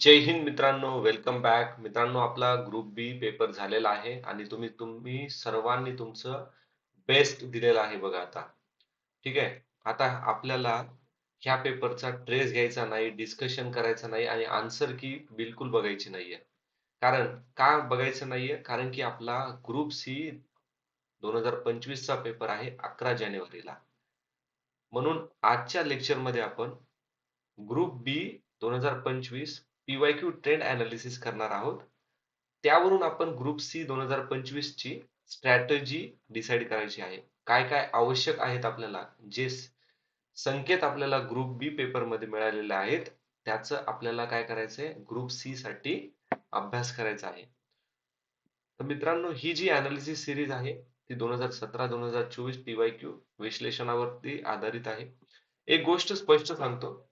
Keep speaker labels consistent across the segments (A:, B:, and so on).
A: जय हिंद मित्रांनो welcome back मित्रांनो आपला ग्रुप बी पेपर झालेला आहे आणि तुम्ही तुम्ही सर्वांनी तुमचं बेस्ट दिलेलं आहे बघा आता. ठीक आहे? आता आपल्याला ह्या पेपरचा ट्रेस घ्यायचा नाही डिस्कशन करायचं नाही आणि आन्सर की बिलकुल बघायची नाहीये. कारण का बघायचं नाहीये? कारण की आपला ग्रुप सी दोन हजार पंचवीस चा पेपर आहे अकरा जानेवारीला. म्हणून आजच्या लेक्चरमध्ये आपण ग्रुप बी दोन हजार पंचवीस पीवायक्यू ट्रेंड अनालिसिस करणार आहोत. त्यावरून आपण ग्रुप सी दोन हजार पंचवीस ची स्ट्रॅटजी डिसाईड करायची आहे. काय काय आवश्यक आहेत आपल्याला? जे संकेत आपल्याला ग्रुप बी पेपरमध्ये मिळालेले आहेत त्याचं आपल्याला काय करायचंय? ग्रुप सी साठी अभ्यास करायचा आहे. तर मित्रांनो ही जी अनालिसिस सिरीज आहे ती दोन हजार सतरा दोन हजार चोवीस पीवायक्यू विश्लेषणावरती आधारित आहे. एक गोष्ट स्पष्ट सांगतो.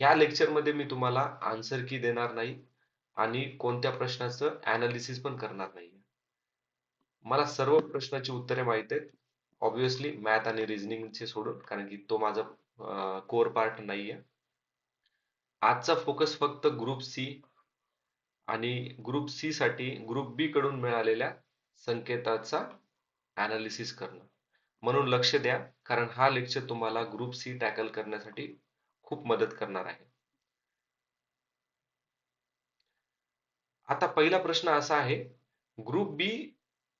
A: या लेक्चरमध्ये मी तुम्हाला आन्सर की देणार नाही आणि कोणत्या प्रश्नाचं अनालिसिस पण करणार नाही मला सर्व प्रश्नाची उत्तरे माहीत आहेत. ऑब्विसली मॅथ आणि रिझनिंगचे सोडून कारण की तो माझा कोर पार्ट नाहीये. आजचा फोकस फक्त ग्रुप सी आणि ग्रुप सी साठी ग्रुप बी कडून मिळालेल्या संकेताचा अनालिसिस करणं. म्हणून लक्ष द्या कारण हा लेक्चर तुम्हाला ग्रुप सी टॅकल करण्यासाठी खूप मदत करणार आहे. आता पहिला प्रश्न असा आहे ग्रुप बी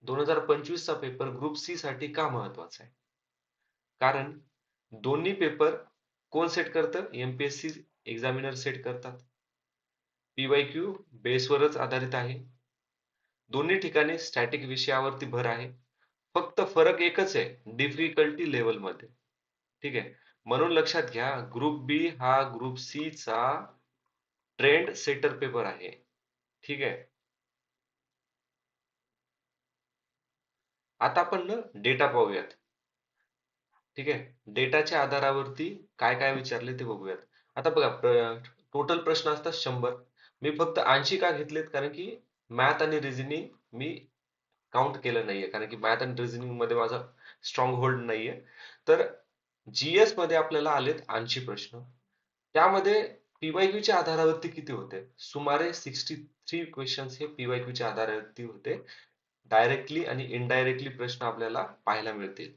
A: दोन हजार पंचवीस चा पेपर ग्रुप सी साठी का महत्त्वाचा आहे? कारण दोन्ही पेपर कोण सेट करतं? एमपीएससी एक्झामिनर सेट करतात. पीवाय क्यू बेसवरच आधारित आहे. दोन्ही ठिकाणी स्टॅटिक विषयावरती भर आहे. फक्त फरक एकच आहे डिफिकल्टी लेवलमध्ये. ठीक आहे? म्हणून लक्षात घ्या ग्रुप बी हा ग्रुप सी चा ट्रेंड सेटर पेपर आहे. ठीक आहे? आता आपण ना डेटा पाहूयात. ठीक आहे? डेटाच्या आधारावरती काय काय विचारले ते बघूयात. आता बघा टोटल प्रश्न असतात शंभर. मी फक्त ऐंशी का घेतलेत? कारण की मॅथ आणि रिझनिंग मी काउंट केलं नाहीये. कारण की मॅथ आणि रिझनिंगमध्ये माझा स्ट्रॉंग होल्ड नाहीये. तर जीएसमध्ये आपल्याला आलेत ऐंशी प्रश्न. त्यामध्ये पीवायक्यू च्या आधारावरती किती होते? सुमारे सिक्स्टी थ्री क्वेश्चन्स हे पीवायक्यूच्या आधारावरती होते. डायरेक्टली आणि इनडायरेक्टली प्रश्न आपल्याला पाहायला मिळतील.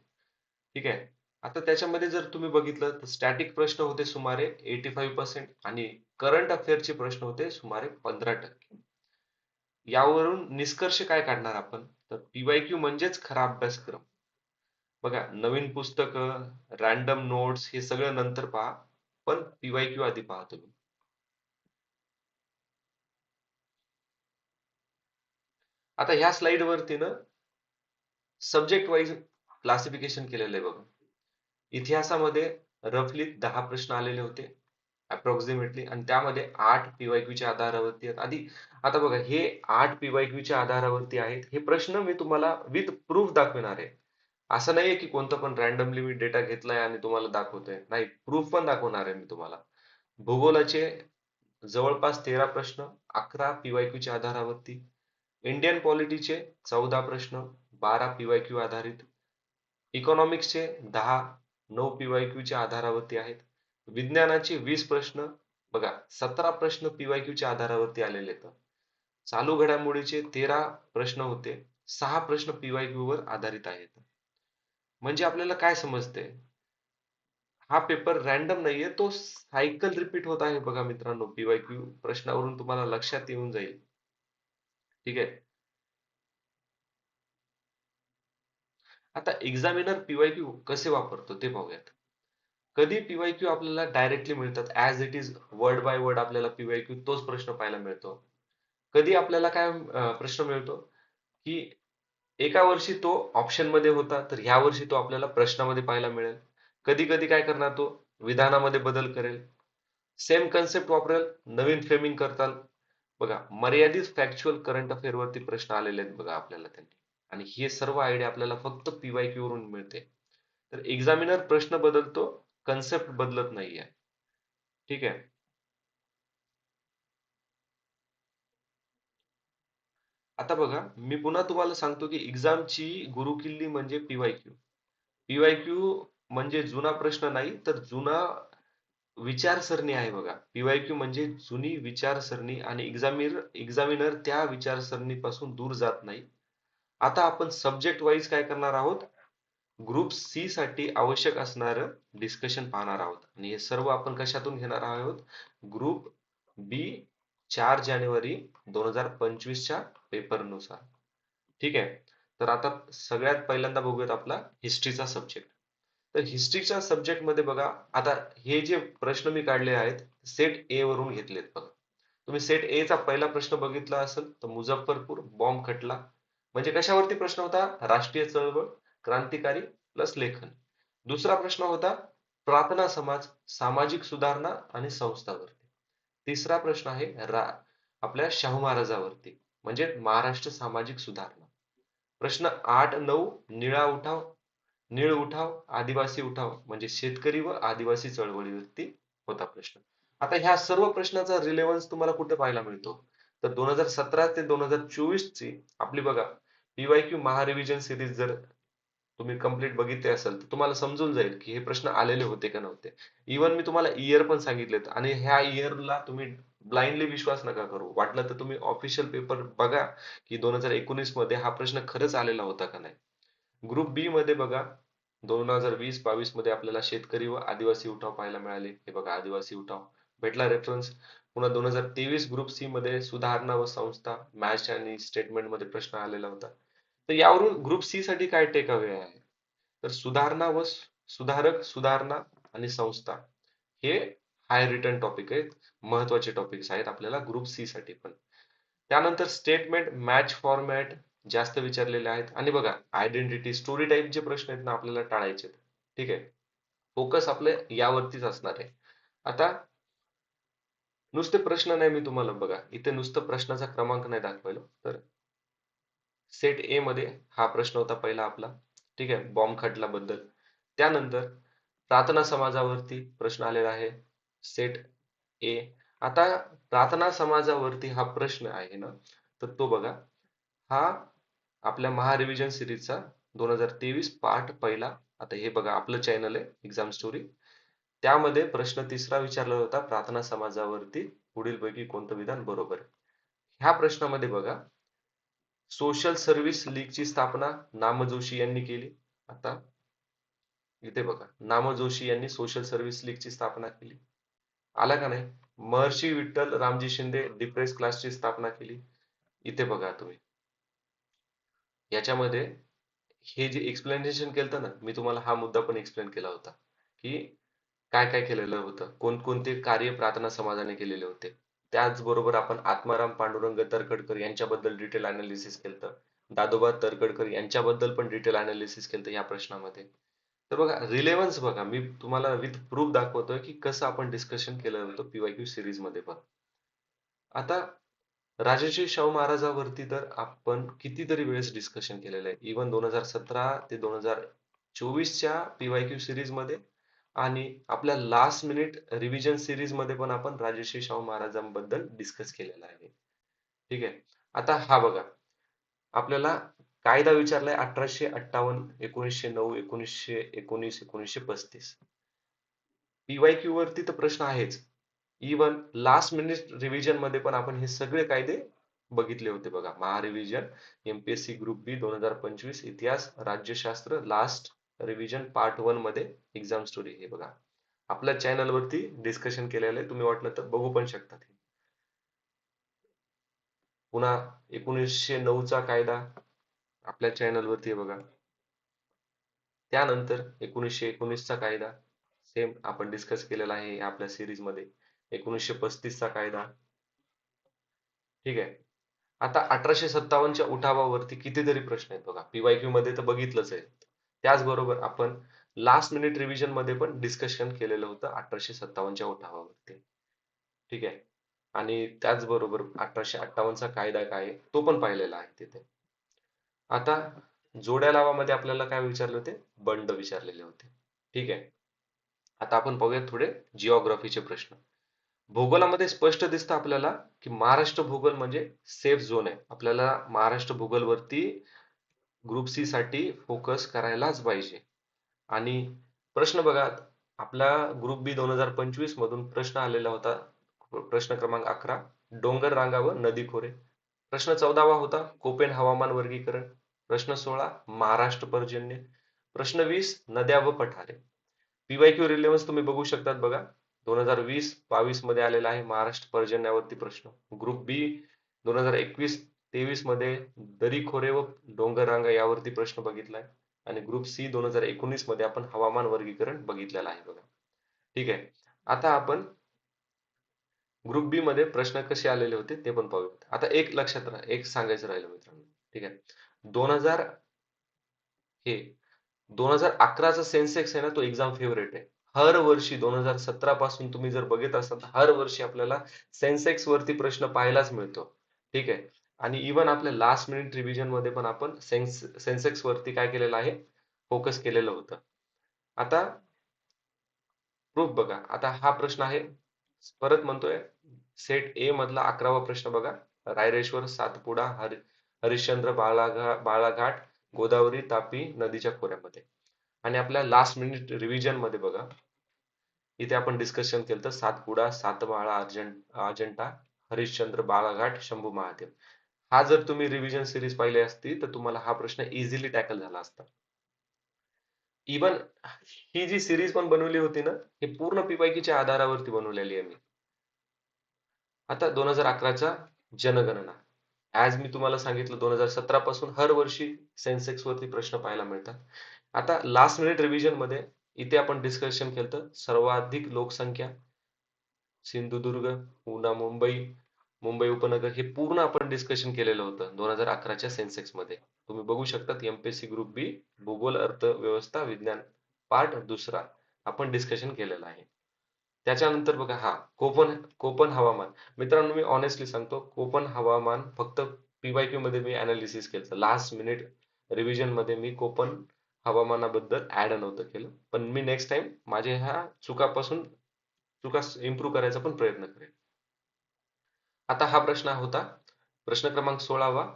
A: ठीक आहे? आता त्याच्यामध्ये जर तुम्ही बघितलं तर स्टॅटिक प्रश्न होते सुमारे एटी फाईव्ह पर्सेंट आणि करंट अफेअरचे प्रश्न होते सुमारे पंधरा टक्के. यावरून निष्कर्ष काय काढणार आपण? तर पीवायक्यू म्हणजेच खरा अभ्यासक्रम. बघा नवीन पुस्तक रॅन्डम नोट्स हे सगळं नंतर पहा पण पीवायक्यू आधी पहा तुम्ही. आता ह्या स्लाइड वरती ना सब्जेक्ट वाईज क्लासिफिकेशन केलेलं आहे बघा. इतिहासामध्ये रफली दहा प्रश्न आलेले होते अप्रॉक्सिमेटली आणि त्यामध्ये आठ पीवायक्यू च्या आधारावरती आहेत. आधी आता बघा हे आठ पीवायक्यू च्या आधारावरती आहेत हे प्रश्न मी तुम्हाला विथ प्रूफ दाखवणार आहे. असं नाहीये की कोणतं पण रॅन्डमली मी डेटा घेतलाय आणि तुम्हाला दाखवतोय. नाही प्रूफ पण दाखवणार आहे मी तुम्हाला. भूगोलाचे जवळपास तेरा प्रश्न अकरा पीवायक्यू च्या आधारावरती इंडियन पॉलिटीचे चौदा प्रश्न बारा पीवायक्यू आधारित इकॉनॉमिक्सचे दहा नऊ पीवायक्यू च्या आधारावरती आहेत. विज्ञानाचे वीस प्रश्न बघा सतरा प्रश्न पीवायक्यू च्या आधारावरती आलेले आहेत. चालू घडामोडीचे तेरा प्रश्न होते सहा प्रश्न पीवायक्यू वर आधारित आहेत. म्हणजे आपल्याला काय समजते हा पेपर रॅन्डम नाहीये तो सायकल रिपीट होत आहे बघा मित्रांनो. पीवायक्यू प्रश्नावरून तुम्हाला लक्षात येऊन जाईल. ठीक आहे? आता एक्झामिनर पीवायक्यू कसे वापरतो ते पाहूयात कधी पीवायक्यू आपल्याला डायरेक्टली मिळतात? As it is word by word आपल्याला पीवायक्यू तोच प्रश्न पाहायला मिळतो. कधी आपल्याला काय प्रश्न मिळतो? की एका वर्षी तो ऑप्शनमध्ये होता तर ह्या वर्षी तो आपल्याला प्रश्नामध्ये पाहायला मिळेल. कधी कधी काय करणार तो? विधानामध्ये बदल करेल. सेम कन्सेप्ट वापरेल नवीन फ्रेमिंग करताल. बघा मर्यादित फॅक्च्युअल करंट अफेअर वरती प्रश्न आलेले आहेत बघा आपल्याला त्यांनी. आणि हे सर्व आयडिया आपल्याला फक्त पीवायक्यू वरून मिळते. तर एक्झामिनर प्रश्न बदलतो कन्सेप्ट बदलत नाहीये. ठीक आहे? आता बघा मी पुन्हा तुम्हाला सांगतो की एक्झामची गुरुकिल्ली म्हणजे पीवाय क्यू पीवाय क्यू म्हणजे जुना प्रश्न नाही तर जुना विचारसरणी आहे बघा. पीवाय क्यू म्हणजे जुनी विचारसरणी आणि एक्झामिनर एक्झामिनर त्या विचारसरणीपासून दूर जात नाही. आता आपण सब्जेक्ट वाईज काय करणार आहोत? ग्रुप सी साठी आवश्यक असणारं डिस्कशन पाहणार आहोत. आणि हे सर्व आपण कशातून घेणार आहोत? ग्रुप बी चार जानेवारी दोन हजार पंचवीसच्या पेपरनुसार. ठीक आहे? तर आता सगळ्यात पहिल्यांदा बघूयात आपला हिस्ट्रीचा सब्जेक्ट तर हिस्ट्रीच्या सब्जेक्टमध्ये बघा आता हे जे प्रश्न मी काढले आहेत सेट ए वरून घेतलेत बघा. तुम्ही सेट ए चा पहिला प्रश्न बघितला असेल तर मुझफ्फरपूर बॉम्ब खटला. म्हणजे कशावरती प्रश्न होता? राष्ट्रीय चळवळ क्रांतिकारी प्लस लेखन. दुसरा प्रश्न होता प्रार्थना समाज सामाजिक सुधारणा आणि संस्थावरती. तिसरा प्रश्न आहे रा आपल्या शाहू महाराजावरती. म्हणजे महाराष्ट्र सामाजिक सुधारणा. प्रश्न आठ नऊ निळा उठाव निळ उठाव आदिवासी उठाव म्हणजे शेतकरी व आदिवासी चळवळीवरती होता प्रश्न. आता ह्या सर्व प्रश्नाचा रिलेव्हन्स तुम्हाला कुठे पाहायला मिळतो? तर दोन हजार सतरा ते दोन हजार चोवीस ची आपली बघा पीवायक्यू महारिव्हिजन सिरीज जर तुम्ही कंप्लीट बघितले असेल तर तुम्हाला समजून जाईल की हे प्रश्न आलेले होते का नव्हते. इवन मी तुम्हाला इयर पण सांगितलेत आणि ह्या इयरला तुम्ही ब्लाइंडली विश्वास नका करू. वाटलं तर तुम्ही ऑफिशियल पेपर बघा की दोन हजार एकोणीसमध्ये हा प्रश्न खरंच आलेला होता का नाही. ग्रुप बी मध्ये बघा दोन हजार वीस बावीसमध्ये आपल्याला शेतकरी व आदिवासी उठाव पाहायला मिळाले. हे बघा आदिवासी उठाव. भेटला रेफरन्स पुन्हा दोन हजार तेवीस ग्रुप सी मध्ये सुधारणा व संस्था मॅच आणि स्टेटमेंटमध्ये प्रश्न आलेला होता. तर यावरून ग्रुप सी साठी काय टेक अवे आहे? तर सुधारणा व सुधारक सुधारणा आणि संस्था. हे हाय रिटर्न टॉपिक आहेत महत्त्वाचे टॉपिक्स आहेत आपल्याला ग्रुप सी साठी पण. त्यानंतर स्टेटमेंट मॅच फॉर्मॅट जास्त विचारलेले आहेत. आणि बघा आयडेंटिटी स्टोरी टाईप जे प्रश्न आहेत ना आपल्याला टाळायचे ठीक आहे? फोकस आपले यावरतीच असणार आहे. आता नुसते प्रश्न नाही मी तुम्हाला बघा इथे नुसतं प्रश्नाचा क्रमांक नाही दाखवायला. तर सेट ए मध्ये हा प्रश्न होता पहिला आपला. ठीक आहे? बॉम्ब खटला बद्दल त्यानंतर प्रार्थना समाजावरती प्रश्न आलेला आहे. सेट ए आता प्रार्थना समाजावरती हा प्रश्न आहे ना तर तो बघा. हा आपल्या महारिव्हिजन सिरीजचा दोन हजार तेवीस पाठ पहिला. आता हे बघा आपलं चॅनल आहे एक्झाम स्टोरी त्यामध्ये प्रश्न तिसरा विचारला होता प्रार्थना समाजावरती पुढीलपैकी कोणतं विधान बरोबर ह्या प्रश्नामध्ये बघा. सोशल सर्व्हिस लीगची स्थापना नाम जोशी यांनी केली. आता इथे बघा नाम जोशी यांनी सोशल सर्व्हिस लीगची स्थापना केली. आला का नाही? महर्षी विठ्ठल रामजी शिंदे डिप्रेस क्लासची स्थापना केली. इथे बघा तुम्ही. याच्यामध्ये हे जे एक्सप्लेनेशन केलं ना मी तुम्हाला हा मुद्दा पण एक्सप्लेन केला होता की काय काय केलेलं होतं कोणकोणते कार्य प्रार्थना समाजाने केलेले होते. त्याचबरोबर आपण आत्माराम पांडुरंग तरखडकर यांच्याबद्दल डिटेल अनालिसिस केलं दादोबा तरखडकर यांच्याबद्दल पण डिटेल अनालिसिस केलं या प्रश्नामध्ये. तर बघा रिलेव्हन्स बघा. मी तुम्हाला विथ प्रूफ दाखवतोय की कसं आपण डिस्कशन केलं होतं पीवायक्यू सिरीजमध्ये पण. आता राजेश्री शाहू महाराजावरती तर आपण कितीतरी वेळेस डिस्कशन केलेलं आहे. इवन दोन हजार सतरा ते दोन हजार चोवीसच्या पीवायक्यू सिरीजमध्ये आणि आपल्या लास्ट मिनिट रिव्हिजन सिरीजमध्ये पण आपण राजेश्री शाहू महाराजांबद्दल डिस्कस केलेला आहे. ठीक आहे? आता हा बघा. आपल्याला कायदा विचारलाय अठराशे अठ्ठावन्न एकोणीसशे नऊ एकोणीसशे एकोणीस एकोणीसशे पस्तीस. पीवाय क्यू वरती तर प्रश्न आहेच. इवन लास्ट मिनिट रिव्हिजनमध्ये पण आपण हे सगळे कायदे बघितले होते बघा. महारिव्हिजन एमपीएससी ग्रुप बी दोन हजार पंचवीस इतिहास राज्यशास्त्र लास्ट रिव्हिजन पार्ट वनमध्ये एक्झाम स्टोरी हे बघा. आपल्या चॅनल वरती डिस्कशन केलेलं आहे. तुम्ही वाटलं तर बघू पण शकता पुन्हा एकोणीसशे नऊचा कायदा. आपल्या चॅनलवरती बघा. त्यानंतर एकोणीसशे एकोणीसचा कायदा सेम आपण डिस्कस केलेला आहे आपल्या सिरीजमध्ये. एकोणीसशे पस्तीसचा कायदा. ठीक आहे? आता अठराशे सत्तावन्नच्या उठावावरती कितीतरी प्रश्न आहेत बघा. पीवायक्यू मध्ये तर बघितलंच आहे. त्याचबरोबर आपण लास्ट मिनिट रिव्हिजनमध्ये पण डिस्कशन केलेलं होतं अठराशे सत्तावन्नच्या उठावावरती. ठीक आहे? आणि त्याचबरोबर अठराशे अठ्ठावन्नचा कायदा काय आहे तो पण पाहिलेला आहे तिथे. आता जोड्या लावामध्ये आपल्याला काय विचारले होते? बंड विचारलेले होते. ठीक आहे? आता आपण पाहूया थोडे जिओग्राफीचे प्रश्न. भूगोलामध्ये स्पष्ट दिसतं आपल्याला की महाराष्ट्र भूगोल म्हणजे सेफ झोन आहे. आपल्याला महाराष्ट्र भूगोलवरती ग्रुप सी साठी फोकस करायलाच पाहिजे. आणि प्रश्न बघा आपला ग्रुप बी दोन हजार पंचवीस मधून प्रश्न आलेला होता. प्रश्न क्रमांक अकरा डोंगर रांगा व नदी खोरे. प्रश्न चौदावा होता कोपेन हवामान वर्गीकरण. प्रश्न सोळा महाराष्ट्र पर्जन्य. प्रश्न वीस नद्या व पठारे. पीवायक्यू रिलेव्हन्स तुम्ही बघू शकतात बघा. दोन हजार वीस बावीसमध्ये आलेला आहे महाराष्ट्र पर्जन्यावरती प्रश्न. ग्रुप बी दोन हजार एकवीस तेवीसमध्ये दरी खोरे व डोंगर रांगा यावरती प्रश्न बघितलाय आणि ग्रुप सी दोन हजार एकोणीसमध्ये आपण हवामान वर्गीकरण बघितलेलं आहे बघा. ठीक आहे. आता आपण ग्रुप बी मध्ये प्रश्न कसे आलेले होते ते पण पाहूयात. आता एक लक्षात राहा एक सांगायचं राहिलं मित्रांनो. ठीक आहे. दोन हजार हे दोन हजार अकराचा सेन्सेक्स आहे ना तो एक्झाम फेवरेट आहे. हर वर्षी दोन हजार सतरा पासून तुम्ही जर बघत असाल तर हर वर्षी आपल्याला सेन्सेक्स वरती प्रश्न पाहायलाच मिळतो. ठीक आहे? आणि इवन आपल्या लास्ट मिनिट रिव्हिजनमध्ये पण आपण सेन्स सेन्सेक्स वरती काय केलेलं आहे? फोकस केलेलं होतं. आता प्रूफ बघा. आता हा प्रश्न आहे. परत म्हणतोय सेट ए मधला अकरावा प्रश्न बघा. रायरेश्वर सातपुडा हर हरिश्चंद्र बाळाघा बाळाघाट गोदावरी तापी नदीच्या खोऱ्यामध्ये. आणि आपल्या लास्ट मिनिट रिव्हिजनमध्ये बघा. इथे आपण डिस्कशन केलं तर सातपुडा सातबाळा अर्जंट अजंटा हरिश्चंद्र बाळाघाट शंभू महादेव. हा जर तुम्ही रिव्हिजन सिरीज पाहिली असती तर तुम्हाला हा प्रश्न इझिली टॅकल झाला असता. इवन ही जी सिरीज पण बनवली होती ना हे पूर्ण पिपायकीच्या आधारावरती बनवलेली आहे मी. आता दोन हजार अकराच्या जनगणना. ॲज मी तुम्हाला सांगितलं दोन हजार सतरा पासून हर वर्षी सेन्सेक्स वरती प्रश्न पाहायला मिळतात. आता लास्ट मिनिट रिव्हिजनमध्ये इथे आपण डिस्कशन केलं सर्वाधिक लोकसंख्या सिंधुदुर्ग पुन्हा मुंबई मुंबई उपनगर हे पूर्ण आपण डिस्कशन केलेलं होतं दोन हजार अकराच्या सेन्सेक्समध्ये. तुम्ही बघू शकता एमपीएससी ग्रुप बी भूगोल अर्थव्यवस्था विज्ञान पार्ट दुसरा आपण डिस्कशन केलेलं आहे. त्याच्यानंतर बघा हा कोपन कोपन हवामान. मित्रांनो मी ऑनेस्टली सांगतो कोपन हवामान फक्त पीवायक्यू मध्ये मी अनालिसिस केलं. लास्ट मिनिट रिव्हिजनमध्ये मी कोपन हवामानाबद्दल ऍड नव्हतं केलं. पण मी नेक्स्ट टाइम माझ्या ह्या चुकापासून चुका इम्प्रूव्ह करायचा पण प्रयत्न करेन. आता हा प्रश्न होता प्रश्न क्रमांक सोळावा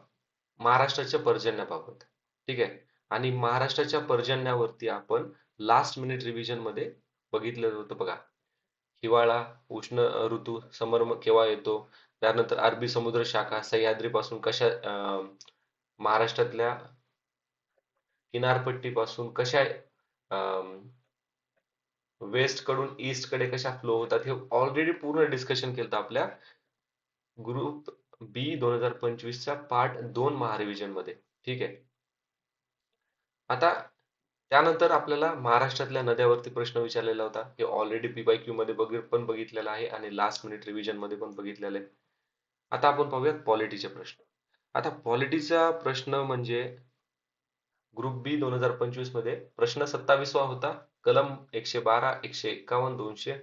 A: महाराष्ट्राच्या पर्जन्याबाबत. ठीक आहे? आणि महाराष्ट्राच्या पर्जन्यावरती आपण लास्ट मिनिट रिव्हिजनमध्ये बघितलं होतं बघा. हिवाळा उष्ण ऋतू समर केव्हा येतो? त्यानंतर अरबी समुद्र शाखा सह्याद्री पासून कशा महाराष्ट्रातल्या किनारपट्टीपासून कशा वेस्टकडून ईस्टकडे कशा फ्लो होतात? हे ऑलरेडी पूर्ण डिस्कशन केलं आपल्या ग्रुप बी दोन हजार पंचवीसच्या पार्ट दोन महारिव्हिजनमध्ये ठीक आहे? आता त्यानंतर आपल्याला महाराष्ट्रातल्या नद्यावरती प्रश्न विचारलेला होता. हे ऑलरेडी पी बाय क्यू मध्ये पण बघितलेला आहे आणि लास्ट मिनिट रिव्हिजनमध्ये पण बघितलेलं आहे. आता आपण पाहूयात पॉलिटीचे प्रश्न. आता पॉलिटीचा प्रश्न म्हणजे ग्रुप बी दोन हजार पंचवीसमध्ये प्रश्न सत्तावीसवा होता. कलम एकशे बारा एकशे एक्कावन्न दोनशे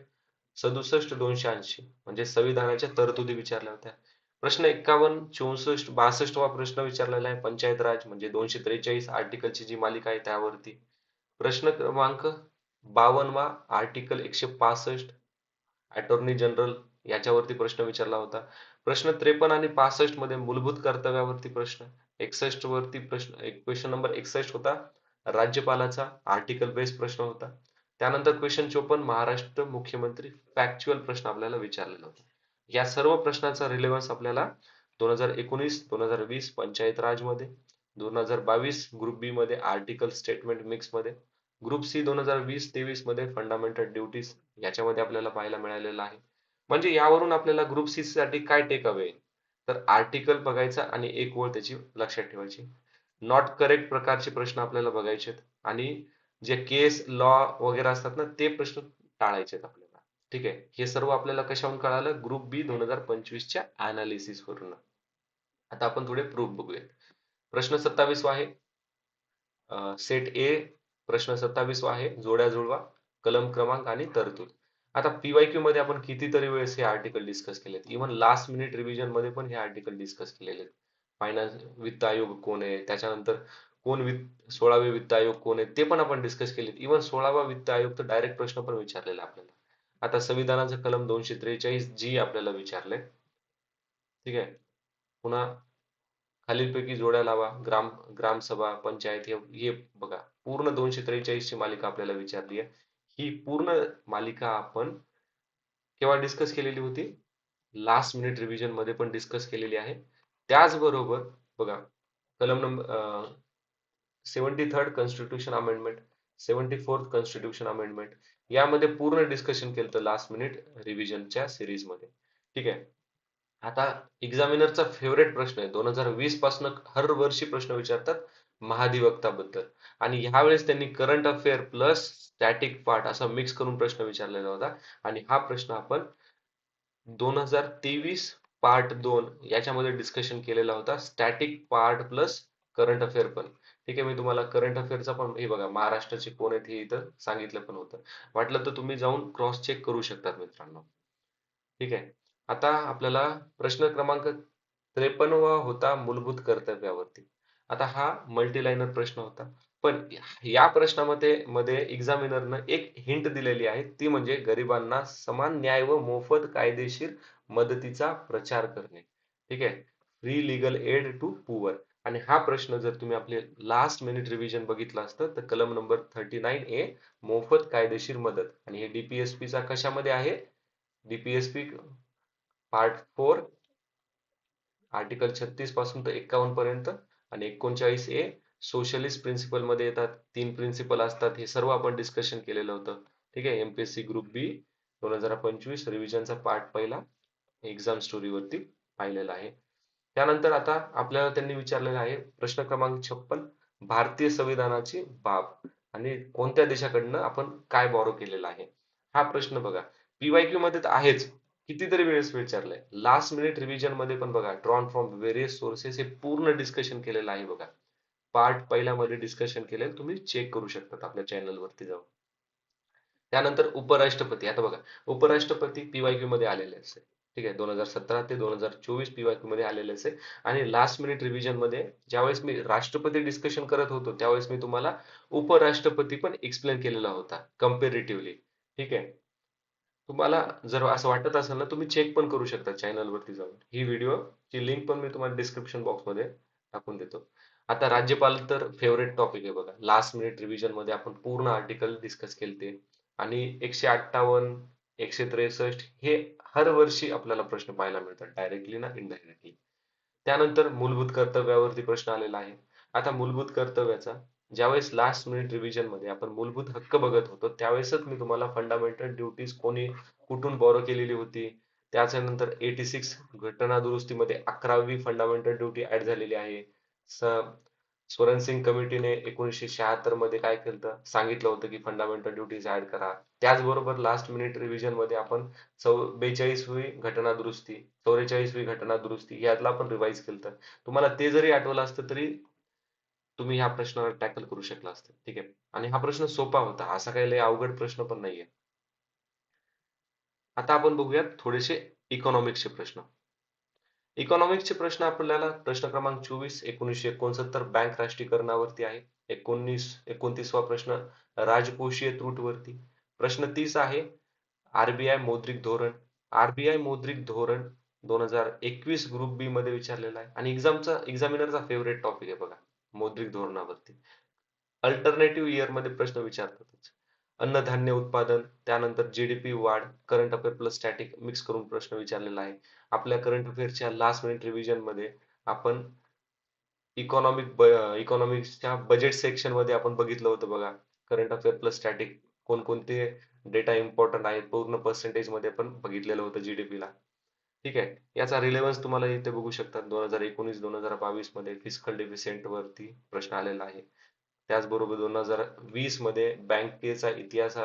A: सदुसष्ट दोनशे ऐंशी म्हणजे संविधानाच्या तरतुदी विचारल्या होत्या. प्रश्न एक्कावन्न चौसष्ट बासष्टवा प्रश्न विचारलेला आहे. पंचायत राज म्हणजे दोनशे त्रेचाळीस आर्टिकलची जी मालिका आहे त्यावरती. प्रश्न क्रमांक बावनवा आर्टिकल एकशे पासष्ट अटॉर्नी जनरल याच्यावरती प्रश्न विचारला होता. प्रश्न त्रेपन्न आणि पासष्टमध्ये मूलभूत कर्तव्यावरती प्रश्न एकसष्ट वरती प्रश्न क्वेश्चन नंबर एकसष्ट होता. राज्यपालाचा आर्टिकल बेस्ड प्रश्न होता. त्यानंतर क्वेश्चन चोपन्न महाराष्ट्र मुख्यमंत्री फॅक्च्युअल प्रश्न आपल्याला विचारलेला होता. या सर्व प्रश्नाचा रिलेव्हन्स आपल्याला दोन हजार एकोणीस दोन हजार वीस पंचायत राजमध्ये दोन हजार बावीस ग्रुप बी मध्ये आर्टिकल स्टेटमेंट मिक्समध्ये ग्रुप सी दोन हजार वीस तेवीसमध्ये फंडामेंटल ड्युटीज याच्यामध्ये आपल्याला पाहायला मिळालेलं आहे. म्हणजे यावरून आपल्याला ग्रुप सी साठी काय टेक अवे तर आर्टिकल बघायचा आणि एक ओळ त्याची लक्षात ठेवायची. नॉट करेक्ट प्रकारचे प्रश्न आपल्याला बघायचे आणि जे केस लॉ वगैरे असतात ना ते प्रश्न टाळायचे आपल्याला. ठीक आहे? हे सर्व आपल्याला कशाहून कळालं? ग्रुप बी दोन हजार पंचवीसच्या अनालिसिस वरून. आता आपण थोडे प्रूफ बघूयात. प्रश्न सत्तावीसवा आहे. सेट ए प्रश्न सत्तावीसवा आहे. जोड्या जुळवा कलम क्रमांक आणि तरतूद. आता पीवायक्यू मध्ये आपण कितीतरी वेळेस हे आर्टिकल डिस्कस केलेत. इव्हन लास्ट मिनिट रिव्हिजनमध्ये पण हे आर्टिकल डिस्कस केलेले आहेत. फायनान्स वित्त आयोग कोण आहे? त्याच्यानंतर कोण वित्त सोळावे वित्त आयोग कोण आहे? ते पण आपण डिस्कस केलेत. इव्हन सोळावा वित्त आयोग तर डायरेक्ट प्रश्न पण विचारलेला आपल्याला. आता संविधानाचं कलम दोनशे त्रेचाळीस जी आपल्याला विचारलंय. ठीक आहे? पुन्हा खालीलपैकी जोड्या लावा. ग्राम ग्रामसभा पंचायत हे हे बघा. पूर्ण दोनशे त्रेचाळीस ची मालिका आपल्याला विचारली आहे. ही पूर्ण मालिका आपण केव्हा डिस्कस केलेली होती? लास्ट मिनिट रिव्हिजनमध्ये पण डिस्कस केलेली आहे. त्याचबरोबर बघा कलम number seventy third constitution amendment seventy fourth constitution amendment यामध्ये पूर्ण डिस्कशन केलं होतं लास्ट मिनिट रिव्हिजनच्या सिरीजमध्ये ठीक आहे? आता एक्झामिनरचा फेवरेट प्रश्न आहे. दोन हजार वीसपासून हर वर्षी प्रश्न विचारतात महाधिवक्ताबद्दल. आणि ह्यावेळेस त्यांनी current affair plus static part असा मिक्स करून प्रश्न विचारलेला होता. आणि हा प्रश्न आपण दोन हजार तेवीस पार्ट दोन याच्यामध्ये डिस्कशन केलेला होता. Static part plus current affair पण. ठीक आहे मी तुम्हाला करंट अफेअरचा पण हे बघा महाराष्ट्राचे कोण आहेत हे इथं सांगितलं पण होतं. वाटलं तर तुम्ही जाऊन क्रॉस चेक करू शकतात मित्रांनो. ठीक आहे. आता आपल्याला प्रश्न क्रमांक त्रेपन्नवा होता मूलभूत कर्तव्यावरती. आता हा मल्टीलायनर प्रश्न होता. पण या प्रश्नामध्ये मध्ये एक्झामिनरनं एक हिंट दिलेली आहे. ती म्हणजे गरिबांना समान न्याय व मोफत कायदेशीर मदतीचा प्रचार करणे. ठीक आहे? Free legal aid to poor आणि हा प्रश्न जर तुम्ही आपले लास्ट मिनिट रिव्हिजन बघितला असतं तर कलम नंबर थर्टी नाईन ए मोफत कायदेशीर मदत. आणि हे डीपीएसपी चा कशामध्ये आहे? डीपीएसपी पार्ट फोर आर्टिकल छत्तीसपासून तर एक्कावन्न पर्यंत आणि एकोणचाळीस ए सोशलिस्ट प्रिन्सिपलमध्ये येतात. तीन प्रिन्सिपल असतात. हे सर्व आपण डिस्कशन केलेलं होतं. ठीक आहे? एमपीएससी ग्रुप बी दोन हजार पंचवीस रिव्हिजनचा पार्ट पहिला एक्झाम स्टोरीवरती पाहिलेला आहे. त्यानंतर आता आपल्याला त्यांनी विचारलेलं आहे प्रश्न क्रमांक छप्पन भारतीय संविधानाची बाब आणि कोणत्या देशाकडनं आपण काय बॉरो केलेला आहे? हा प्रश्न बघा. पीवायक्यू मध्ये तर आहेच. कितीतरी वेळेस विचारलंय. लास्ट मिनिट रिव्हिजनमध्ये पण बघा ड्रॉन फ्रॉम व्हेरियस सोर्सेस हे पूर्ण डिस्कशन केलेलं आहे बघा. पार्ट पहिल्यामध्ये डिस्कशन केलेलं तुम्ही चेक करू शकता आपल्या चॅनल वरती जाऊन. त्यानंतर उपराष्ट्रपती आता बघा उपराष्ट्रपती पीवाय क्यू मध्ये आलेले असते ठीक आहे दोन हजार सतरा ते दोन हजार चोवीस पीवायक्यू मध्ये आलेले असे. आणि लास्ट मिनिट रिव्हिजनमध्ये ज्यावेळेस मी राष्ट्रपती डिस्कशन करत होतो त्यावेळेस मी तुम्हाला उपराष्ट्रपती पण एक्सप्लेन केलेला होता कम्पेरेटिव्हली ठीक आहे? तुम्हाला जर असं वाटत असेल ना तुम्ही चेक पण करू शकता चॅनल वरती जाऊन. ही व्हिडिओ ची लिंक पण मी तुम्हाला डिस्क्रिप्शन बॉक्समध्ये टाकून देतो. आता राज्यपाल तर फेवरेट टॉपिक आहे बघा. लास्ट मिनिट रिव्हिजनमध्ये आपण पूर्ण आर्टिकल डिस्कस केलते आणि एकशे अठ्ठावन्न एकशे त्रेसष्ट हे हर वर्षी आपल्याला प्रश्न पाहायला मिळतात डायरेक्टली ना इनडायरेक्टली त्यानंतर मूलभूत कर्तव्यावरती प्रश्न आलेला आहे. आता मूलभूत कर्तव्याचा ज्यावेळेस लास्ट मिनिट रिव्हिजनमध्ये आपण मूलभूत हक्क बघत होतो त्यावेळेसच मी तुम्हाला फंडामेंटल ड्युटीज कोणी कुठून बॉरो केलेली होती त्याच्यानंतर एटी सिक्स घटना दुरुस्तीमध्ये अकरावी फंडामेंटल ड्युटी ऍड झालेली आहे. स्वरण सिंग कमिटीने एकोणीसशे शहात्तरमध्ये काय केलं सांगितलं होतं की फंडामेंटल ड्युटीज ऍड करा. त्याचबरोबर लास्ट मिनिट रिव्हिजनमध्ये आपण चौ बेचाळीसवी घटना दुरुस्ती चौवेचाळीसवी घटना दुरुस्ती यातला आपण रिवाइज केलं तुम्हाला ते जरी आठवलं असतं तरी तुम्ही ह्या प्रश्नाला टॅकल करू शकला असता. ठीक आहे? आणि हा प्रश्न सोपा होता. असा काही लय अवघड प्रश्न पण नाहीये. आता आपण बघूयात थोडेसे इकॉनॉमिक्सचे प्रश्न. इकॉनॉमिक्सचे प्रश्न आपल्याला प्रश्न क्रमांक चोवीस एकोणीसशे एकोणसत्तर बँक राष्ट्रीयकरणावरती आहे. एकोणीस एकोणतीसवा प्रश्न राजकोषीय त्रुटवरती. प्रश्न तीस आहे आरबीआय मौद्रिक धोरण. आरबीआय मौद्रिक धोरण दोन हजार एकवीस ग्रुप बी मध्ये विचारलेला आहे. आणि एक्झामचा एक्झामिनरचा फेवरेट टॉपिक आहे बघा. मौद्रिक धोरणावरती. अल्टरनेटिव्ह इयरमध्ये प्रश्न विचारतातच अन्नधान्य उत्पादन त्यानंतर जीडीपी वाढ current affair plus static mix करून प्रश्न विचारलेला आहे. आपल्या करंट अफेअरच्या लास्ट मिनिट रिव्हिजनमध्ये आपण इकॉनॉमिक इकॉनॉमिक्सच्या बजेट सेक्शनमध्ये आपण बघितलं होतं बघा. करंट अफेअर प्लस स्टॅटिक कोणकोणते डेटा इम्पॉर्टंट आहेत पूर्ण पर्सेंटेजमध्ये पण बघितलेलं होतं जीडीपी ला. ठीक आहे. याचा रिलेव्हन्स तुम्हाला इथे बघू शकतात. दोन हजार एकोणीस दोन हजार बावीसमध्ये फिस्कल डिफिसेंट वरती प्रश्न आलेला आहे. त्याचबरोबर दोन हजार वीसमध्ये बँकेचा इतिहास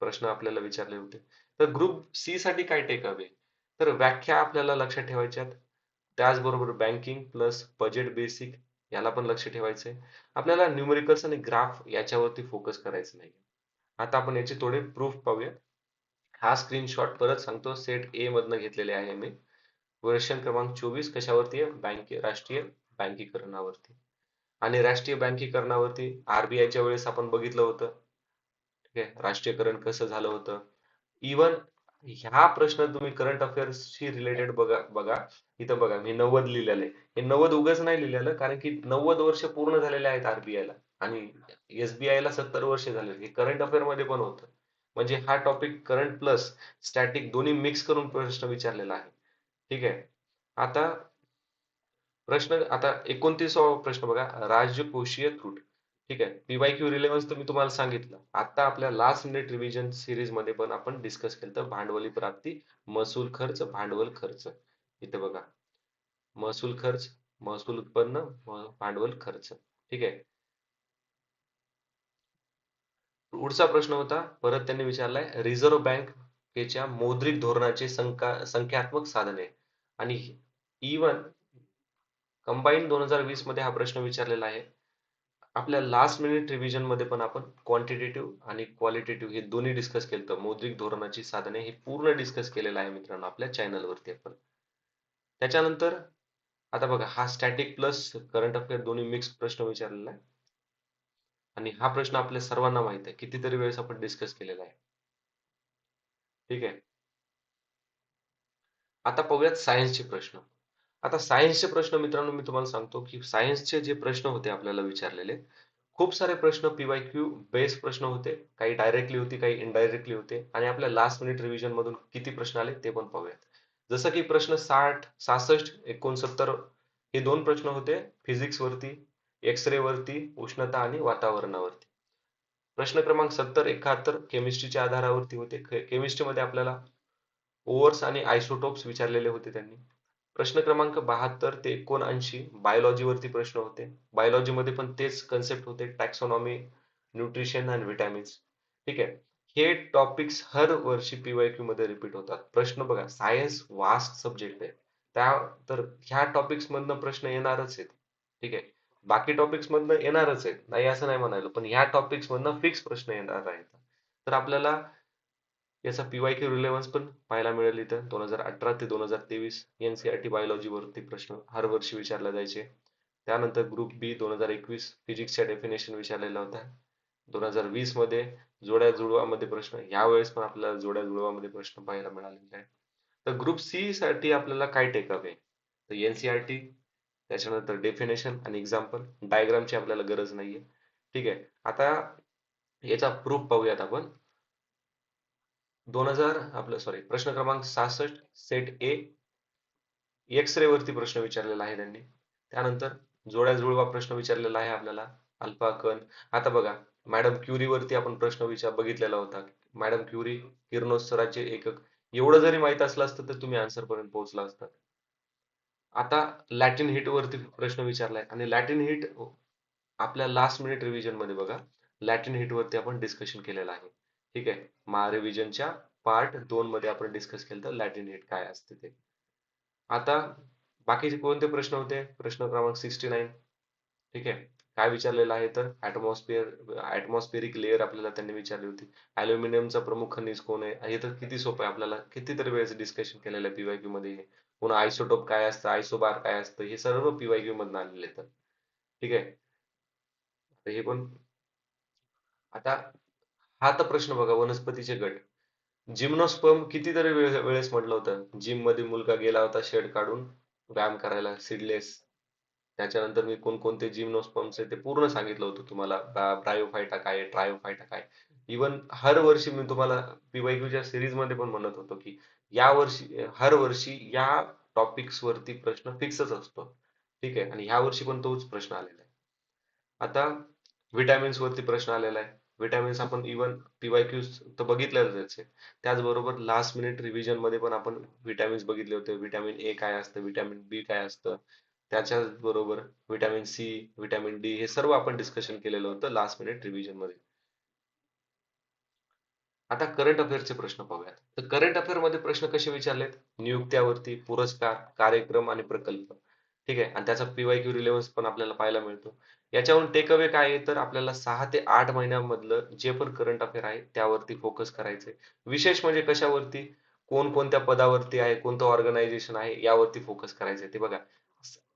A: प्रश्न आपल्याला विचारले होते. तर ग्रुप सी साठी काय टेक हवे तर व्याख्या आपल्याला लक्षात ठेवायच्यात त्याचबरोबर बँकिंग प्लस बजेट बेसिक याला पण लक्ष ठेवायचंय. आपल्याला न्यूमेरिकल्स आणि ग्राफ याच्यावरती फोकस करायचं नाही आता आपण याचे थोडे प्रूफ पाहूया. हा स्क्रीनशॉट परत सांगतो. सेट ए मधनं घेतलेले आहे मी. वर्षन क्रमांक चोवीस कशावरती आहे? बँके राष्ट्रीय बँकीकरणावरती. आणि राष्ट्रीय बँकीकरणावरती आरबीआयच्या वेळेस आपण बघितलं होतं. ठीक आहे? राष्ट्रीयकरण कसं झालं होतं? इवन ह्या प्रश्न तुम्ही करंट अफेअर्सशी रिलेटेड बघा बघा. इथं बघा मी नव्वद लिहिलेलं आहे. हे नव्वद उगाच नाही लिहिलेलं कारण की नव्वद वर्ष पूर्ण झालेले आहेत आरबीआयला आणि एसबीआयला ला सत्तर वर्ष झाले. हे करंट अफेअरमध्ये पण होतं. म्हणजे हा टॉपिक करंट प्लस स्टॅटिक दोन्ही मिक्स करून प्रश्न विचारलेला आहे. ठीक आहे? आता प्रश्न आता एकोणतीसावा प्रश्न बघा. राजकोषीय त्रुट. ठीक आहे? पीवायक्यू रिलेव्हन्स तर मी तुम्हाला सांगितलं. आता आपल्या लास्ट मिनिट रिव्हिजन सिरीजमध्ये पण आपण डिस्कस केलं तर भांडवली प्राप्ती महसूल खर्च भांडवल खर्च. इथे बघा. महसूल खर्च महसूल उत्पन्न भांडवल खर्च. ठीक आहे? पुढचा प्रश्न होता परत त्यांनी विचारलाय रिझर्व्ह बँकेच्या मौद्रिक धोरणाचे संख्यात्मक साधने. आणि इवन कंबाईन दोन हजार वीसमध्ये हा प्रश्न विचारलेला आहे. आपल्या लास्ट मिनिट रिव्हिजनमध्ये पण आपण क्वांटिटेटिव्ह आणि क्वालिटेटिव्ह हे दोन्ही डिस्कस केलं तर मौद्रिक धोरणाची साधने हे पूर्ण डिस्कस केलेलं आहे मित्रांनो आपल्या चॅनलवरती आपण. त्याच्यानंतर आता बघा हा स्टॅटिक प्लस करंट अफेअर दोन्ही मिक्स प्रश्न विचारलेला आहे. आणि हा प्रश्न आपल्या सर्वांना माहीत आहे. कितीतरी वेळेस आपण डिस्कस केलेला आहे. ठीक आहे? आता पाहूयात सायन्सचे प्रश्न. आता सायन्सचे प्रश्न मित्रांनो मी तुम्हाला सांगतो की सायन्सचे जे प्रश्न होते आपल्याला विचारलेले खूप सारे प्रश्न पीवाय क्यू बेस प्रश्न होते. काही डायरेक्टली होते काही इनडायरेक्टली होते. आणि आपल्या लास्ट मिनिट रिव्हिजन मधून किती प्रश्न आले ते पण पाहूयात. जसं की प्रश्न साठ सहासष्ट एकोणसत्तर हे दोन प्रश्न होते. फिजिक्स वरती एक्स रे वरती उष्णता आणि वातावरणावरती. प्रश्न क्रमांक सत्तर एकाहत्तर केमिस्ट्रीच्या आधारावरती होते. केमिस्ट्रीमध्ये आपल्याला ओवर्स आणि आयसोटोप्स विचारलेले होते त्यांनी. प्रश्न क्रमांक बहात्तर ते एकोणऐंशी बायोलॉजीवरती प्रश्न होते. बायोलॉजीमध्ये पण तेच कन्सेप्ट होते टॅक्सॉनॉमी न्यूट्रिशन अँड विटॅमिन्स ठीक आहे? हे टॉपिक्स हर वर्षी पीवायक्यू मध्ये रिपीट होतात. प्रश्न बघा सायन्स वास्ट सब्जेक्ट आहे. त्या तर ह्या टॉपिक्स मधनं प्रश्न येणारच आहेत. ठीक आहे? बाकी टॉपिक्स मधनं येणारच आहेत. नाही असं नाही म्हणायला. पण ह्या टॉपिक्स मधनं फिक्स प्रश्न येणार आहेत. तर आपल्याला याचा पीवाय क्यू रिलेव्हन्स पण पाहायला मिळेल इथं. दोन हजार अठरा ते दोन हजार तेवीस एनसीआरटी बायोलॉजी वरती प्रश्न हर वर्षी विचारले जायचे. त्यानंतर ग्रुप बी दोन हजार एकवीस फिजिक्सच्या डेफिनेशन विचारलेला होता दोन हजार वीसमध्ये जोड्या जुळवामध्ये प्रश्न यावेळेस पण आपल्याला जोड्या जुळवामध्ये प्रश्न पाहायला मिळालेले आहे तर ग्रुप सी साठी आपल्याला काय टेकअप आहे तर एनसीआरटी त्याच्यानंतर डेफिनेशन आणि एक्झाम्पल डायग्रामची आपल्याला गरज नाहीये. ठीक आहे. आता याचा प्रूफ पाहूयात आपण. दोन हजार आपलं सॉरी प्रश्न क्रमांक सहासष्ट सेट ए एक्स रे वरती प्रश्न विचारलेला आहे त्यांनी. त्यानंतर जोड्या जुळवा प्रश्न विचारलेला आहे आपल्याला. अल्फा कण. आता बघा मॅडम क्युरी वरती आपण प्रश्न विचार बघितलेला होता. मॅडम क्युरी किरणोत्सराचे एकक. एवढं जरी माहीत असलं असतं तर तुम्ही आन्सर पर्यंत पोहोचला असतात आता लॅटिन हिट वरती प्रश्न विचारलाय. आणि लॅटिन हिट आपल्या लास्ट मिनिट रिव्हिजनमध्ये बघा. लॅटिन हिट वरती आपण डिस्कशन केलेलं आहे. ठीक आहे? मा रिव्हिजनच्या पार्ट दोन मध्ये आपण डिस्कस केलं तर लॅटिन हिट काय असते ते. आता बाकीचे कोणते प्रश्न होते? प्रश्न क्रमांक सिक्स्टी नाईन ठीक आहे? काय विचारलेलं आहे तर ऍटमॉस्फिअर ऍटमॉस्फिअरिक लेअर आपल्याला त्यांनी विचारली होती. अल्युमिनियमचा प्रमुख खनिज कोण आहे? हे तर किती सोपं आहे आपल्याला. कितीतरी वेळेस डिस्कशन केलेलं आहे पीवायक्यू मध्ये पुन्हा आयसोटोप काय असतं? आयसोबार काय असतं? हे सर्व पीवायक्यू मधून आलेले येतात ठीक आहे? हे पण आता हा तर प्रश्न बघा वनस्पतीचे गट. जिम्नोस्पर्म कितीतरी वेळेस म्हटलं होतं. जिममध्ये मुलगा गेला होता शेड काढून व्यायाम करायला सीडलेस त्याच्यानंतर मी कोणकोणते जिम्नोस्पर्मचे ते पूर्ण सांगितलं होतं तुम्हाला. ब्रायोफायटा काय ट्रायोफायटा काय इवन हर वर्षी मी तुम्हाला पीवायक्यूच्या सिरीजमध्ये पण म्हणत होतो की या वर्षी हर वर्षी या टॉपिक्स वरती प्रश्न फिक्सच असतो. ठीक आहे? आणि ह्या वर्षी पण तोच प्रश्न आलेला आहे. आता विटॅमिन्स वरती प्रश्न आलेला आहे. विटॅमिन्स आपण इवन पीवायक्यू तर बघितलेलंच आहे त्याचबरोबर लास्ट मिनिट रिव्हिजनमध्ये पण आपण विटॅमिन्स बघितले होते. विटॅमिन ए काय असतं? विटॅमिन बी काय असतं? त्याच्याच बरोबर विटॅमिन सी विटॅमिन डी हे सर्व आपण डिस्कशन केलेलं होतं लास्ट मिनिट रिव्हिजनमध्ये. आता करंट अफेअरचे प्रश्न पाहूयात. तर करंट अफेअरमध्ये प्रश्न कसे विचारलेत? नियुक्त्यावरती पुरस्कार कार्यक्रम आणि प्रकल्प. ठीक आहे? आणि त्याचा पीवाय क्यू रिलेव्हन्स पण आपल्याला पाहायला मिळतो. याच्यावरून टेक अवे काय आहे? तर आपल्याला सहा ते आठ महिन्यामधलं जे पण करंट अफेअर आहे त्यावरती फोकस करायचंय. विशेष म्हणजे कशावरती? कोण कोणत्या पदावरती आहे? कोणतं ऑर्गनायझेशन आहे? यावरती फोकस करायचंय. ते बघा.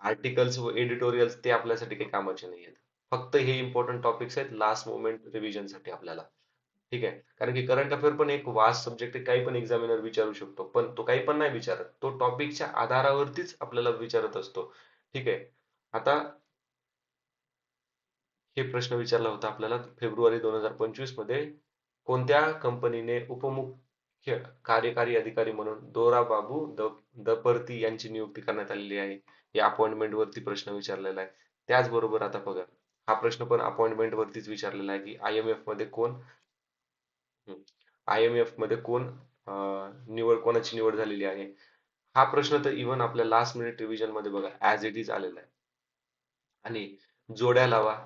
A: आर्टिकल्स व एडिटोरियल्स ते आपल्यासाठी काही कामाचे नाही आहेत फक्त हे इम्पॉर्टंट टॉपिक्स आहेत. लास्ट मोमेंट रिव्हिजनसाठी आपल्याला. ठीक आहे? कारण की करंट अफेअर पण एक वास्ट सब्जेक्ट काही पण एक्झामिनर विचारू शकतो. पण तो काही पण नाही विचारत. तो टॉपिकच्या आधारावरतीच आपल्याला विचारत असतो. ठीक आहे? आता हे प्रश्न विचारला होता आपल्याला फेब्रुवारी दोन हजार पंचवीसमध्ये. कोणत्या कंपनीने उपमुख्य कार्यकारी अधिकारी म्हणून दोरा बाबू द दपर्ती यांची नियुक्ती करण्यात आलेली आहे? या अपॉइंटमेंट वरती प्रश्न विचारलेला आहे. त्याचबरोबर आता बघा. हा प्रश्न पण अपॉइंटमेंट वरतीच विचारलेला आहे की आय एम एफमध्ये कोण IMF मध्ये कोण अं, निवड कोणाची निवड झालेली आहे? हा प्रश्न तर इव्हन आपल्या लास्ट मिनिट रिव्हिजनमध्ये बघा ऍज इट इज आलेला आहे. आणि जोड्या लावा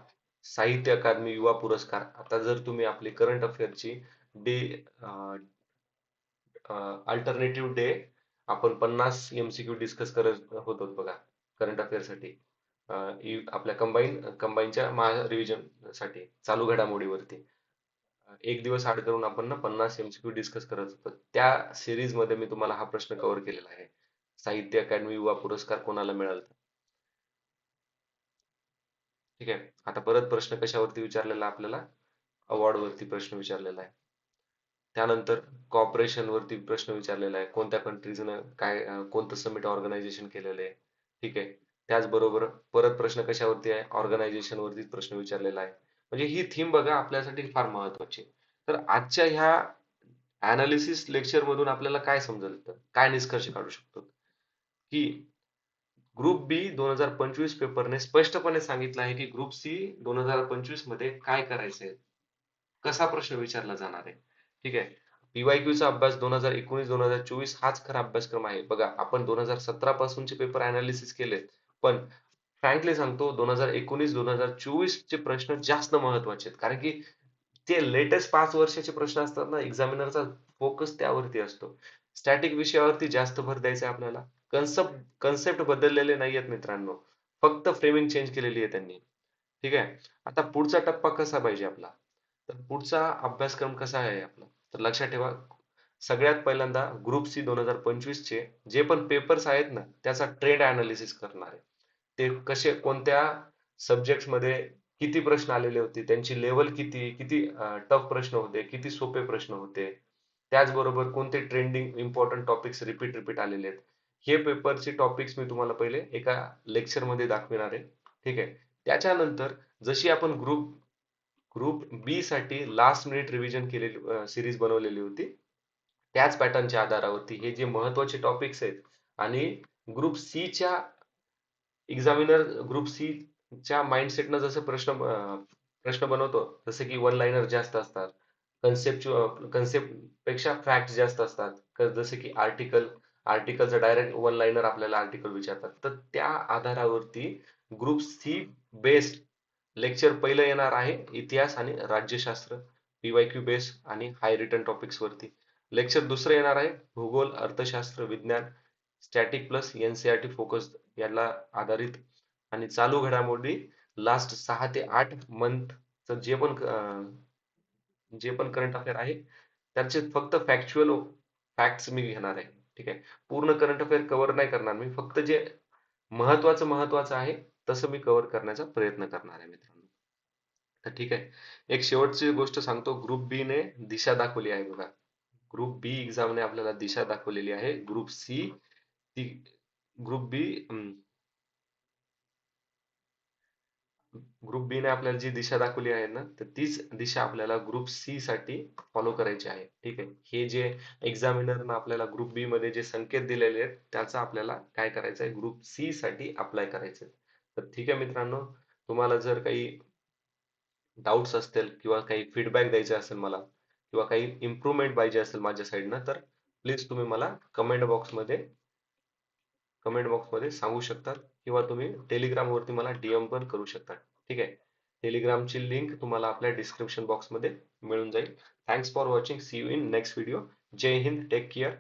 A: साहित्य अकादमी युवा पुरस्कार. आता जर तुम्ही आपली करंट अफेअरची डे अल्टरनेटिव्ह डे आपण पन्नास एमसीक्यू डिस्कस करत होतो बघा करंट अफेअरसाठी. आपल्या कंबाईन कंबाईनच्या रिव्हिजनसाठी चालू घडामोडीवरती. एक दिवस आड करून आपण ना पन्नास एमसीक्यू डिस्कस करत होतो. त्या सिरीजमध्ये मी तुम्हाला हा प्रश्न कव्हर केलेला आहे. साहित्य अकादमी युवा पुरस्कार कोणाला मिळाला? ठीक आहे. आता परत प्रश्न कशावरती विचारलेला आपल्याला? अवॉर्ड वरती प्रश्न विचारलेला आहे. त्यानंतर कॉपरेशन वरती प्रश्न विचारलेला आहे. कोणत्या कंट्रीजनं काय कोणतं समिट ऑर्गनायझेशन केलेलं आहे? ठीक आहे. त्याचबरोबर परत प्रश्न कशावरती आहे? ऑर्गनायझेशन वरतीच प्रश्न विचारलेला आहे. म्हणजे ही थीम बघा आपल्यासाठी फार महत्वाची तर आजच्या ह्या अनालिसिस लेक्चर मधून आपल्याला काय समजेल तर? काय निष्कर्ष काढू शकतो? की ग्रुप बी दोन हजार पंचवीस पेपरने स्पष्टपणे सांगितलं आहे की ग्रुप सी दोन हजार पंचवीसमध्ये काय करायचंय? कसा प्रश्न विचारला जाणार आहे? ठीक आहे. पीवायक्यूचा चा अभ्यास दोन हजार एकोणीस दोन हजार चोवीस हाच खरा अभ्यासक्रम आहे. बघा आपण दोन हजार सतरा पासूनचे पेपर अनालिसिस केलेत. पण फ्रँकली सांगतो दोन हजार एकोणीस दोन हजार चोवीस चे प्रश्न जास्त महत्त्वाचे आहेत. कारण की ते लेटेस्ट पाच वर्षाचे प्रश्न असतात ना एक्झामिनरचा फोकस त्यावरती असतो. स्टॅटिक विषयावरती जास्त भर द्यायचा आहे आपल्याला. कन्सेप्ट कन्सेप्ट बदललेले नाही आहेत मित्रांनो. फक्त फ्रेमिंग चेंज केलेली आहे त्यांनी. ठीक आहे? आता पुढचा टप्पा कसा पाहिजे आपला? तर पुढचा अभ्यासक्रम कसा आहे आपला? तर लक्षात ठेवा सगळ्यात पहिल्यांदा ग्रुप सी दोन हजार पंचवीस चे जे पण पेपर्स आहेत ना त्याचा ट्रेड अनालिसिस करणार आहे. ते कसे कोणत्या सब्जेक्टमध्ये किती प्रश्न आलेले होते त्यांची लेवल किती किती टफ प्रश्न होते किती सोपे प्रश्न होते त्याचबरोबर कोणते trending important topics repeat repeat आलेले आहेत हे पेपरचे टॉपिक्स मी तुम्हाला पहिले एका लेक्चरमध्ये दाखविणार आहे. ठीक आहे? त्याच्यानंतर जशी आपण ग्रुप ग्रुप बी साठी लास्ट मिनिट रिव्हिजन केलेली सिरीज बनवलेली होती त्याच पॅटर्नच्या आधारावरती हे जे महत्त्वाचे टॉपिक्स आहेत आणि ग्रुप सी च्या एक्झामिनर ग्रुप सी च्या माइंडसेटनं जसं प्रश्न प्रश्न बनवतो जसे की वन लाइनर जास्त असतात. कन्सेप्ट कन्सेप्टपेक्षा फॅक्ट जास्त असतात. जसं जसे की आर्टिकल आर्टिकलचं डायरेक्ट वन लाईनर आपल्याला आर्टिकल विचारतात. तर त्या आधारावरती ग्रुप सी बेस्ड लेक्चर पहिलं येणार आहे इतिहास आणि राज्यशास्त्र पीवायक्यू बेस आणि हाय रिटर्न टॉपिक्स वरती. लेक्चर दुसरं येणार आहे भूगोल अर्थशास्त्र विज्ञान स्टॅटिक प्लस एनसीआरटी फोकस याला आधारित. आणि चालू घडामोडी लास्ट सहा ते आठ मंथ जे पण जे पण करंट अफेअर आहे त्याचे फक्त फॅक्च्युअल फॅक्ट्स मी घेणार आहे. ठीक आहे? पूर्ण करंट अफेअर कव्हर नाही करणार. मी फक्त जे महत्वाचं महत्वाचं आहे तसं मी कव्हर करण्याचा प्रयत्न करणार आहे मित्रांनो. तर ठीक आहे? एक शेवटची गोष्ट सांगतो. ग्रुप बी ने दिशा दाखवली आहे बघा. ग्रुप बी एक्झामने आपल्याला दिशा दाखवलेली आहे. ग्रुप सी ती ग्रुप बी ग्रुप बी ने आपल्याला जी दिशा दाखवली आहे ना तर तीच दिशा आपल्याला ग्रुप सी साठी फॉलो करायची आहे. ठीक आहे? हे जे एक्झामिनर आपल्याला ग्रुप बी मध्ये जे संकेत दिलेले आहेत त्याचा आपल्याला काय करायचं आहे ग्रुप सी साठी अप्लाय करायचं तर ठीक आहे मित्रांनो तुम्हाला जर काही डाऊट्स असतील किंवा काही फीडबॅक द्यायचे असेल मला किंवा काही इम्प्रुव्हमेंट पाहिजे असेल माझ्या साईडनं तर प्लीज तुम्ही मला कमेंट बॉक्समध्ये कमेंट बॉक्समध्ये सांगू शकतात किंवा तुम्ही टेलिग्रामवरती मला डीएम पण करू शकता. ठीक आहे? टेलिग्रामची लिंक तुम्हाला आपल्या डिस्क्रिप्शन बॉक्समध्ये मिळून जाईल. Thanks for watching see you in next video Jai Hind take care